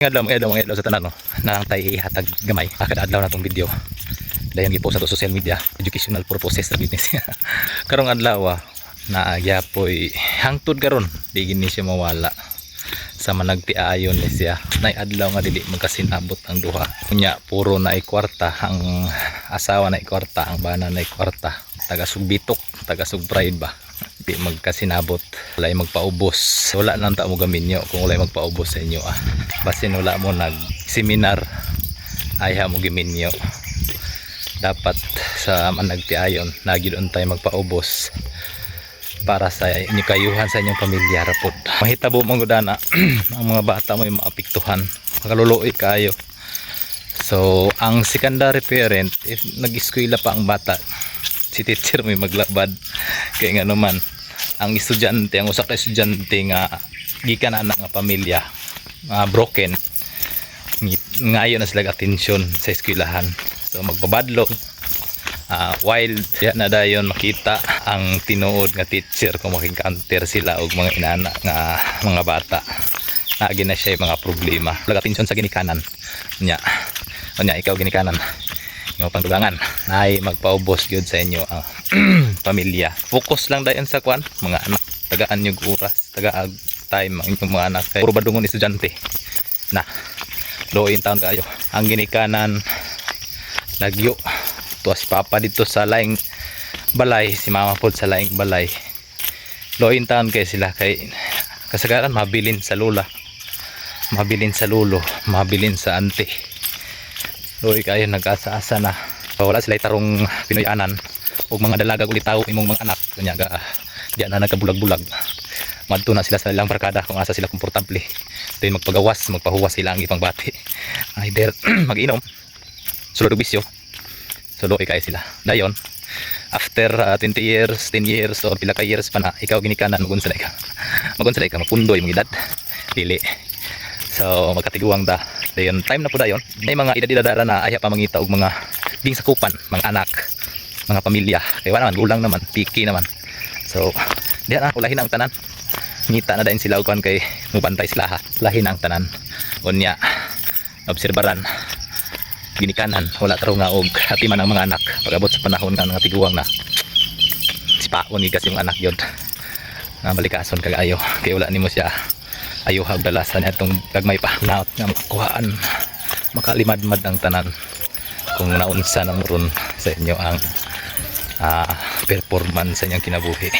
Adlaw, mga adlaw, mga adlaw sa tanan no. Nang tay ihatag gamay. Kada adlaw na tong video. Dayon gipost sa social media, educational purposes sa business. Karong adlaw ah, naagya po'y hangtod karon. Di gini siya mawala. Sa managtiayon ni siya. Nay adlaw nga dili magkasinabot ang duha. Kunya puro na kwarta. Ang asawa na kwarta. Ang bana na kwarta. Taga sugbitok taga sugpride ba di magkasinabot. Walay magpaubos. Wala nang ta mo gaminyo kung walay magpaubos sa inyo ah. Basin wala mo nag seminar ayha mo giminyo dapat sa managtiayon nagidon tayo magpaubos para sa inyo kayuhan sa inyong pamilya rapod. Mahitabo mong gudana ang mga bata mo yung maapiktuhan. Makaluluoy kayo. So ang secondary parent if nag-eskwela pa ang bata si teacher may maglabad. Kaya nga naman ang estudyante ang usa ka estudyante nga gikan na nga pamilya nga broken. Ngayon na sila atensyon sa eskwelahan. So magpabadlong. Ah wild ya na dayon makita ang tinuod nga teacher kung making-counter sila og mga inana nga mga bata naagi na siya mga problema. Laga atensyon sa ginikanan. Nya nya ikaw ginikanan yung pangdugangan ay magpaubos gyud sa inyo ang pamilya. Focus lang dayon sa kwan mga anak. Tagaan yung oras tagaag time ang inyong mga anak. Kay puro badungon estudyante? Na loin taon kayo. Ang ginikanan lagyo. Tuwa si papa dito sa laing balay si mama po sa laing balay. Loin taon kay sila kay kasagaran mabilin sa lula mabilin sa lulo mabilin sa ante loy kayo nag-asa-asa na. Wala sila tarong pinoyanan. Ug mga dalaga ulit tao imong mga anak. Kanya ga diyan na nagkabulag-bulag. Madto na sila sa ilang barkada kung asa sila komportable. Then magpagawas magpahuwas sila ang ipang bati. Either mag-inom. Sulod bisyo. Sulo kay sila. Dayon after uh, 20 years 10 years or pila ka years pa na ikaw ginikanan magunsa na ka magunsa na ka mapundoy mga edad. Dili. So magkatiguang da dayon time na po dayon may mga edad-edadara na aya pa mangita og mga ding sakupan mga anak mga pamilya. Kaya wala naman gulang naman piki naman. So diyan na ulahin ang tanan. Ngita na dayon sila kuan kay mubantay sila ha? Lahin ang tanan. Unya obserbaran ginikanan wala taro nga og hatiman ang mga anak. Pagabot sa panahon nga nga tiguang na sipaon gigas yung anak yun nga balikason kagayo kay wala nimo siya ayaw hagdalasan atong gagmay pa. Naot nga makuhaan. Makalimadmad ang tanan. Kung naunsa na ron sa inyo ang ah, performance sa inyong kinabuhi